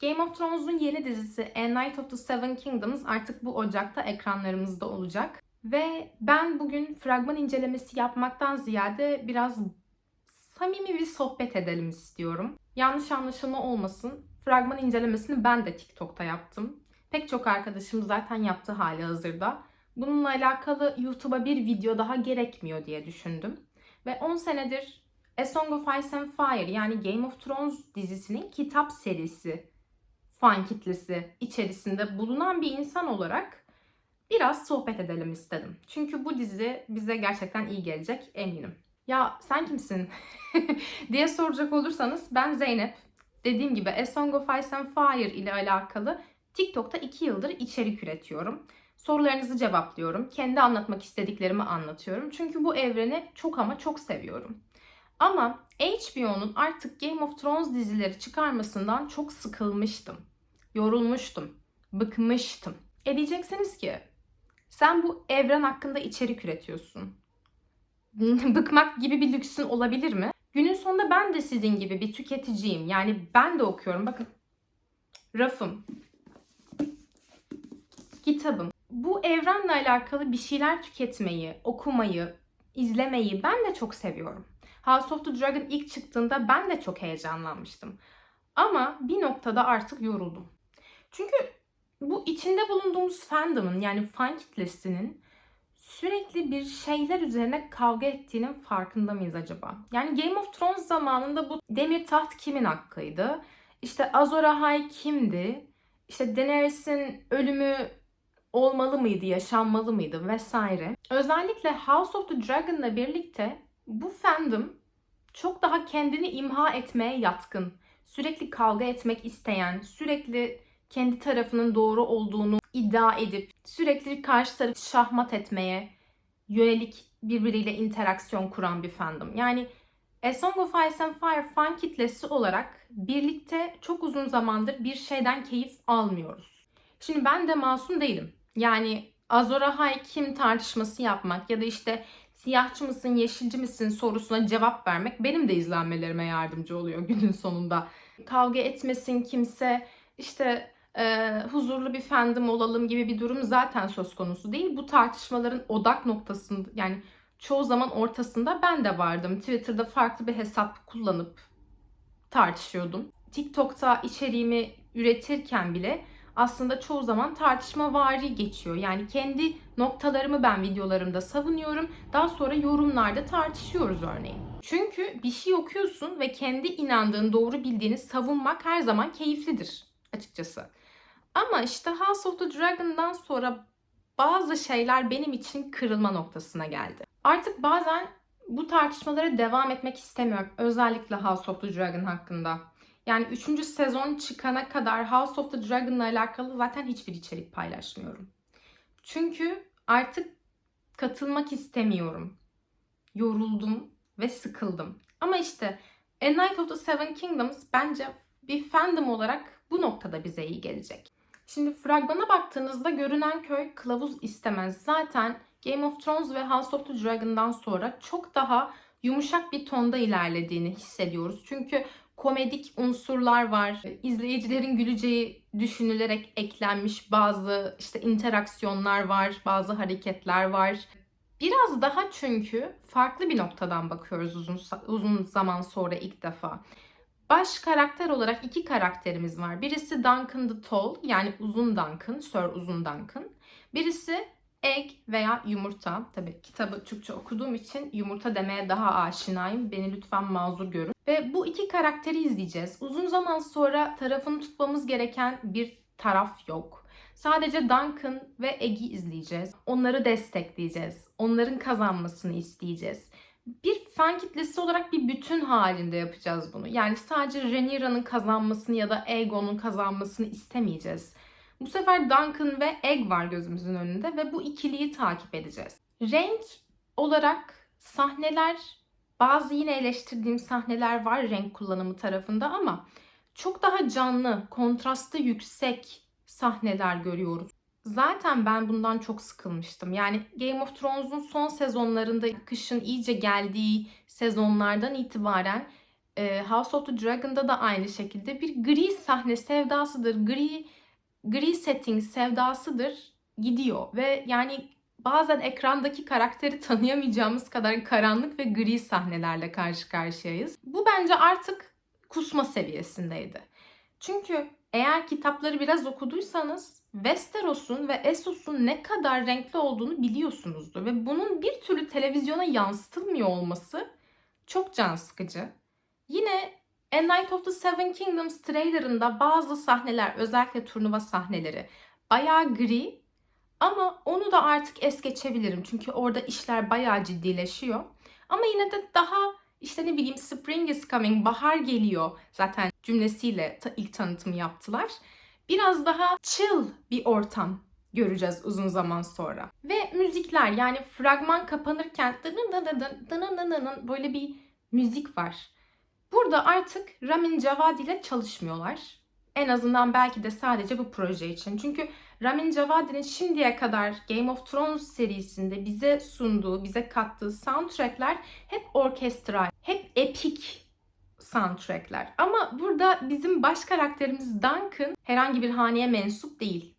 Game of Thrones'un yeni dizisi A Night of the Seven Kingdoms artık bu Ocak'ta ekranlarımızda olacak. Ve ben bugün fragman incelemesi yapmaktan ziyade biraz samimi bir sohbet edelim istiyorum. Yanlış anlaşılma olmasın. Fragman incelemesini ben de TikTok'ta yaptım. Pek çok arkadaşım zaten yaptı hali hazırda. Bununla alakalı YouTube'a bir video daha gerekmiyor diye düşündüm. Ve 10 senedir A Song of Ice and Fire yani Game of Thrones dizisinin kitap serisi fan kitlesi içerisinde bulunan bir insan olarak biraz sohbet edelim istedim. Çünkü bu dizi bize gerçekten iyi gelecek eminim. Ya sen kimsin diye soracak olursanız ben Zeynep. Dediğim gibi A Song of Ice and Fire ile alakalı TikTok'ta 2 yıldır içerik üretiyorum. Sorularınızı cevaplıyorum. Kendi anlatmak istediklerimi anlatıyorum. Çünkü bu evreni çok ama çok seviyorum. Ama HBO'nun artık Game of Thrones dizileri çıkarmasından çok sıkılmıştım. Yorulmuştum. Bıkmıştım. E diyeceksiniz ki sen bu evren hakkında içerik üretiyorsun. Bıkmak gibi bir lüksün olabilir mi? Günün sonunda ben de sizin gibi bir tüketiciyim. Yani ben de okuyorum. Bakın rafım, kitabım. Bu evrenle alakalı bir şeyler tüketmeyi, okumayı, izlemeyi ben de çok seviyorum. House of the Dragon ilk çıktığında ben de çok heyecanlanmıştım. Ama bir noktada artık yoruldum. Çünkü bu içinde bulunduğumuz fandom'ın yani fan kitlesinin sürekli bir şeyler üzerine kavga ettiğinin farkında mıyız acaba? Yani Game of Thrones zamanında bu demir taht kimin hakkıydı? İşte Azor Ahai kimdi? İşte Daenerys'in ölümü olmalı mıydı, yaşanmalı mıydı vesaire. Özellikle House of the Dragon'la birlikte bu fandom çok daha kendini imha etmeye yatkın. Sürekli kavga etmek isteyen, sürekli kendi tarafının doğru olduğunu iddia edip sürekli karşı tarafı şahmat etmeye yönelik birbiriyle interaksiyon kuran bir fandom. Yani A Song of Ice and Fire fan kitlesi olarak birlikte çok uzun zamandır bir şeyden keyif almıyoruz. Şimdi ben de masum değilim. Yani Azor Ahai kim tartışması yapmak ya da işte siyahçı mısın yeşilci misin sorusuna cevap vermek benim de izlenmelerime yardımcı oluyor günün sonunda. Kavga etmesin kimse işte e, huzurlu bir fandom olalım gibi bir durum zaten söz konusu değil. Bu tartışmaların odak noktasında yani çoğu zaman ortasında ben de vardım. Twitter'da farklı bir hesap kullanıp tartışıyordum. TikTok'ta içeriğimi üretirken bile aslında çoğu zaman tartışma vari geçiyor. Yani kendi noktalarımı ben videolarımda savunuyorum. Daha sonra yorumlarda tartışıyoruz örneğin. Çünkü bir şey okuyorsun ve kendi inandığın, doğru bildiğini savunmak her zaman keyiflidir açıkçası. Ama işte House of the Dragon'dan sonra bazı şeyler benim için kırılma noktasına geldi. Artık bazen bu tartışmalara devam etmek istemiyorum. Özellikle House of the Dragon hakkında. Yani 3. sezon çıkana kadar House of the Dragon'la alakalı zaten hiçbir içerik paylaşmıyorum. Çünkü artık katılmak istemiyorum. Yoruldum ve sıkıldım. Ama işte A Night of the Seven Kingdoms bence bir fandom olarak bu noktada bize iyi gelecek. Şimdi fragmana baktığınızda görünen köy kılavuz istemez. Zaten Game of Thrones ve House of the Dragon'dan sonra çok daha yumuşak bir tonda ilerlediğini hissediyoruz. Çünkü komedik unsurlar var. İzleyicilerin güleceği düşünülerek eklenmiş bazı işte interaksiyonlar var, bazı hareketler var. Biraz daha çünkü farklı bir noktadan bakıyoruz uzun uzun zaman sonra ilk defa. Baş karakter olarak iki karakterimiz var. Birisi Duncan the Tall yani uzun Duncan, Sir uzun Duncan. Birisi egg veya yumurta. Tabii kitabı Türkçe okuduğum için yumurta demeye daha aşinayım. Beni lütfen mazur görün. Ve bu iki karakteri izleyeceğiz. Uzun zaman sonra tarafını tutmamız gereken bir taraf yok. Sadece Duncan ve Egg'i izleyeceğiz. Onları destekleyeceğiz. Onların kazanmasını isteyeceğiz. Bir fan kitlesi olarak bir bütün halinde yapacağız bunu. Yani sadece Rhaenyra'nın kazanmasını ya da Aegon'un kazanmasını istemeyeceğiz. Bu sefer Duncan ve Egg var gözümüzün önünde ve bu ikiliyi takip edeceğiz. Renk olarak sahneler bazı yine eleştirdiğim sahneler var renk kullanımı tarafında ama çok daha canlı, kontrastı yüksek sahneler görüyoruz. Zaten ben bundan çok sıkılmıştım. Yani Game of Thrones'un son sezonlarında kışın iyice geldiği sezonlardan itibaren e, House of the Dragon'da da aynı şekilde bir gri sahne sevdasıdır. Gri gri setting sevdasıdır. Gidiyor ve yani bazen ekrandaki karakteri tanıyamayacağımız kadar karanlık ve gri sahnelerle karşı karşıyayız. Bu bence artık kusma seviyesindeydi. Çünkü eğer kitapları biraz okuduysanız Westeros'un ve Essos'un ne kadar renkli olduğunu biliyorsunuzdur ve bunun bir türlü televizyona yansıtılmıyor olması çok can sıkıcı. Yine A Night of the Seven Kingdoms trailerında bazı sahneler özellikle turnuva sahneleri bayağı gri ama onu da artık es geçebilirim. Çünkü orada işler bayağı ciddileşiyor. Ama yine de daha işte ne bileyim spring is coming, bahar geliyor zaten cümlesiyle ilk tanıtımı yaptılar. Biraz daha chill bir ortam göreceğiz uzun zaman sonra. Ve müzikler yani fragman kapanırken böyle bir müzik var. Burada artık Ramin Javadi ile çalışmıyorlar. En azından belki de sadece bu proje için. Çünkü Ramin Javadi'nin şimdiye kadar Game of Thrones serisinde bize sunduğu, bize kattığı soundtrackler hep orkestral, hep epik soundtrackler. Ama burada bizim baş karakterimiz Duncan herhangi bir haneye mensup değil.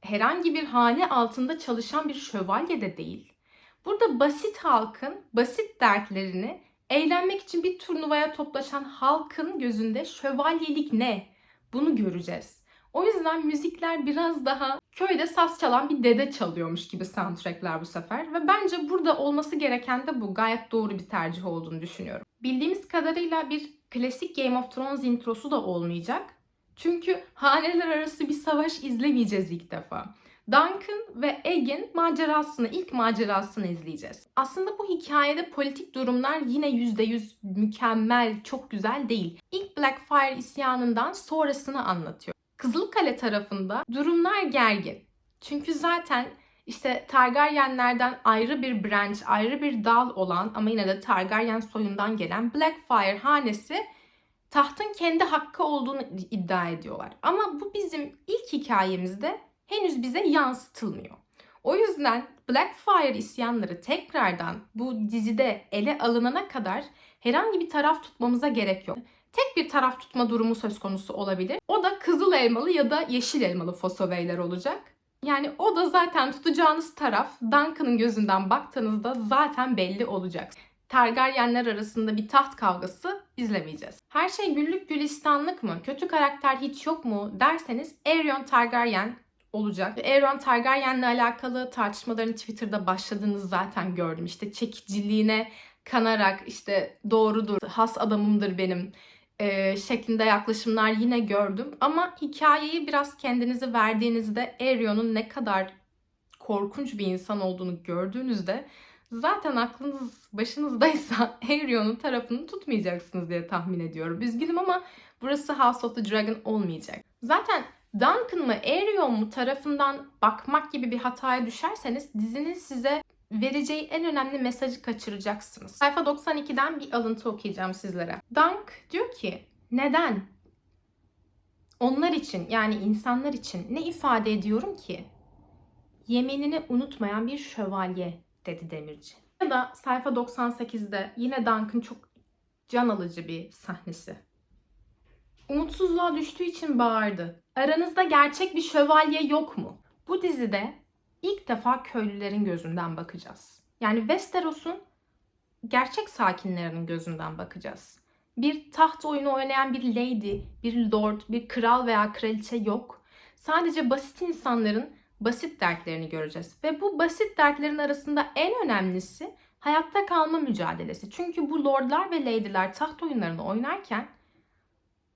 Herhangi bir hane altında çalışan bir şövalye de değil. Burada basit halkın basit dertlerini eğlenmek için bir turnuvaya toplaşan halkın gözünde şövalyelik ne? Bunu göreceğiz. O yüzden müzikler biraz daha köyde saz çalan bir dede çalıyormuş gibi soundtrackler bu sefer. Ve bence burada olması gereken de bu. Gayet doğru bir tercih olduğunu düşünüyorum. Bildiğimiz kadarıyla bir klasik Game of Thrones introsu da olmayacak. Çünkü haneler arası bir savaş izlemeyeceğiz ilk defa. Duncan ve Egg'in macerasını, ilk macerasını izleyeceğiz. Aslında bu hikayede politik durumlar yine %100 mükemmel, çok güzel değil. İlk Blackfire isyanından sonrasını anlatıyor. Kızılkale tarafında durumlar gergin. Çünkü zaten işte Targaryenlerden ayrı bir branch, ayrı bir dal olan ama yine de Targaryen soyundan gelen Blackfire hanesi tahtın kendi hakkı olduğunu iddia ediyorlar. Ama bu bizim ilk hikayemizde henüz bize yansıtılmıyor. O yüzden Blackfire isyanları tekrardan bu dizide ele alınana kadar herhangi bir taraf tutmamıza gerek yok. Tek bir taraf tutma durumu söz konusu olabilir. O da kızıl elmalı ya da yeşil elmalı Fosoveyler olacak. Yani o da zaten tutacağınız taraf Duncan'ın gözünden baktığınızda zaten belli olacak. Targaryenler arasında bir taht kavgası izlemeyeceğiz. Her şey güllük gülistanlık mı? Kötü karakter hiç yok mu derseniz Aerion Targaryen olacak. Aeron Targaryen'le alakalı tartışmaların Twitter'da başladığını zaten gördüm. İşte çekiciliğine kanarak işte doğrudur, has adamımdır benim e, şeklinde yaklaşımlar yine gördüm. Ama hikayeyi biraz kendinizi verdiğinizde Aerion'un ne kadar korkunç bir insan olduğunu gördüğünüzde zaten aklınız başınızdaysa Aerion'un tarafını tutmayacaksınız diye tahmin ediyorum. Üzgünüm ama burası House of the Dragon olmayacak. Zaten Duncan mı Aerion mu tarafından bakmak gibi bir hataya düşerseniz dizinin size vereceği en önemli mesajı kaçıracaksınız. Sayfa 92'den bir alıntı okuyacağım sizlere. Dunk diyor ki neden? Onlar için yani insanlar için ne ifade ediyorum ki? Yeminini unutmayan bir şövalye dedi demirci. Ya da sayfa 98'de yine Dunk'ın çok can alıcı bir sahnesi. Umutsuzluğa düştüğü için bağırdı. Aranızda gerçek bir şövalye yok mu? Bu dizide ilk defa köylülerin gözünden bakacağız. Yani Westeros'un gerçek sakinlerinin gözünden bakacağız. Bir taht oyunu oynayan bir lady, bir lord, bir kral veya kraliçe yok. Sadece basit insanların basit dertlerini göreceğiz. Ve bu basit dertlerin arasında en önemlisi hayatta kalma mücadelesi. Çünkü bu lordlar ve lady'ler taht oyunlarını oynarken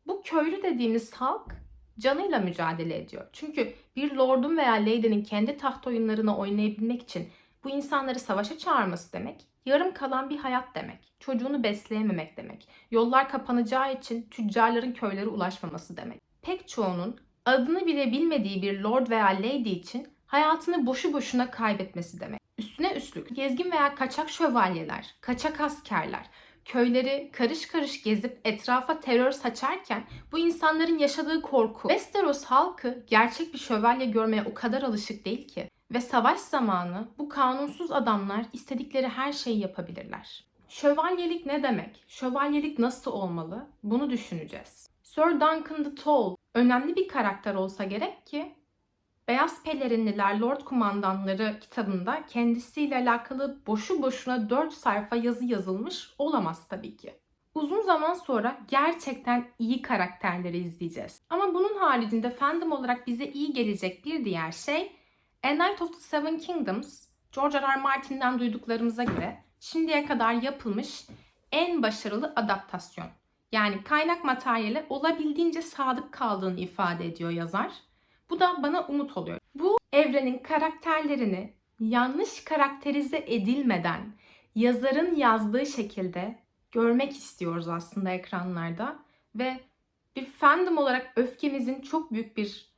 bu köylü dediğimiz halk canıyla mücadele ediyor. Çünkü bir lordun veya lady'nin kendi taht oyunlarını oynayabilmek için bu insanları savaşa çağırması demek, yarım kalan bir hayat demek. Çocuğunu besleyememek demek. Yollar kapanacağı için tüccarların köylere ulaşmaması demek. Pek çoğunun adını bile bilmediği bir lord veya lady için hayatını boşu boşuna kaybetmesi demek. Üstüne üstlük gezgin veya kaçak şövalyeler, kaçak askerler, köyleri karış karış gezip etrafa terör saçarken bu insanların yaşadığı korku. Westeros halkı gerçek bir şövalye görmeye o kadar alışık değil ki. Ve savaş zamanı bu kanunsuz adamlar istedikleri her şeyi yapabilirler. Şövalyelik ne demek? Şövalyelik nasıl olmalı? Bunu düşüneceğiz. Sir Duncan the Tall önemli bir karakter olsa gerek ki Beyaz Pelerinliler Lord Kumandanları kitabında kendisiyle alakalı boşu boşuna 4 sayfa yazı yazılmış olamaz tabii ki. Uzun zaman sonra gerçekten iyi karakterleri izleyeceğiz. Ama bunun haricinde fandom olarak bize iyi gelecek bir diğer şey A Knight of the Seven Kingdoms, George R. R. Martin'den duyduklarımıza göre şimdiye kadar yapılmış en başarılı adaptasyon. Yani kaynak materyale olabildiğince sadık kaldığını ifade ediyor yazar. Bu da bana umut oluyor. Bu evrenin karakterlerini yanlış karakterize edilmeden yazarın yazdığı şekilde görmek istiyoruz aslında ekranlarda ve bir fandom olarak öfkemizin çok büyük bir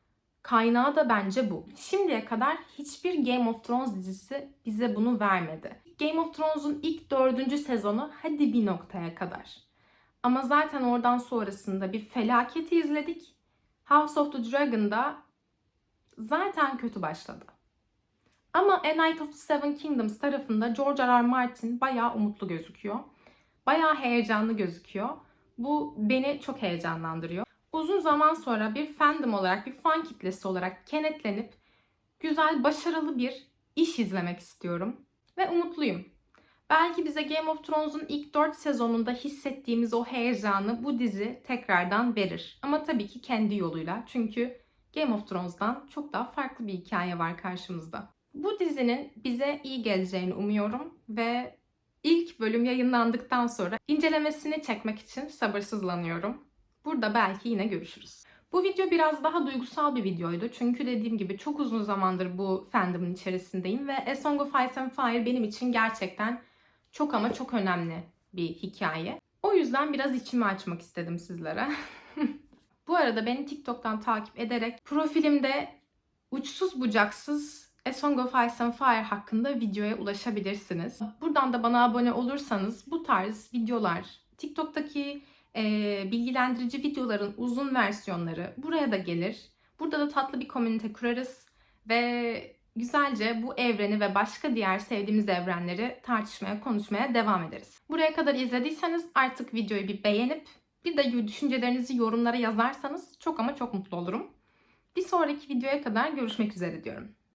kaynağı da bence bu. Şimdiye kadar hiçbir Game of Thrones dizisi bize bunu vermedi. Game of Thrones'un ilk dördüncü sezonu hadi bir noktaya kadar. Ama zaten oradan sonrasında bir felaketi izledik. House of the Dragon'da zaten kötü başladı. Ama A Knight of the Seven Kingdoms tarafında George R. R. Martin bayağı umutlu gözüküyor. Bayağı heyecanlı gözüküyor. Bu beni çok heyecanlandırıyor. Uzun zaman sonra bir fandom olarak, bir fan kitlesi olarak kenetlenip güzel, başarılı bir iş izlemek istiyorum. Ve umutluyum. Belki bize Game of Thrones'un ilk 4 sezonunda hissettiğimiz o heyecanı bu dizi tekrardan verir. Ama tabii ki kendi yoluyla. Çünkü Game of Thrones'dan çok daha farklı bir hikaye var karşımızda. Bu dizinin bize iyi geleceğini umuyorum ve ilk bölüm yayınlandıktan sonra incelemesini çekmek için sabırsızlanıyorum. Burada belki yine görüşürüz. Bu video biraz daha duygusal bir videoydu. Çünkü dediğim gibi çok uzun zamandır bu fandom'ın içerisindeyim ve A Song of Ice and Fire benim için gerçekten çok ama çok önemli bir hikaye. O yüzden biraz içimi açmak istedim sizlere. bu arada beni TikTok'tan takip ederek profilimde uçsuz bucaksız A Song of Ice and Fire hakkında videoya ulaşabilirsiniz. Buradan da bana abone olursanız bu tarz videolar, TikTok'taki e, bilgilendirici videoların uzun versiyonları buraya da gelir. Burada da tatlı bir komünite kurarız ve güzelce bu evreni ve başka diğer sevdiğimiz evrenleri tartışmaya, konuşmaya devam ederiz. Buraya kadar izlediyseniz artık videoyu bir beğenip bir de düşüncelerinizi yorumlara yazarsanız çok ama çok mutlu olurum. Bir sonraki videoya kadar görüşmek üzere diyorum.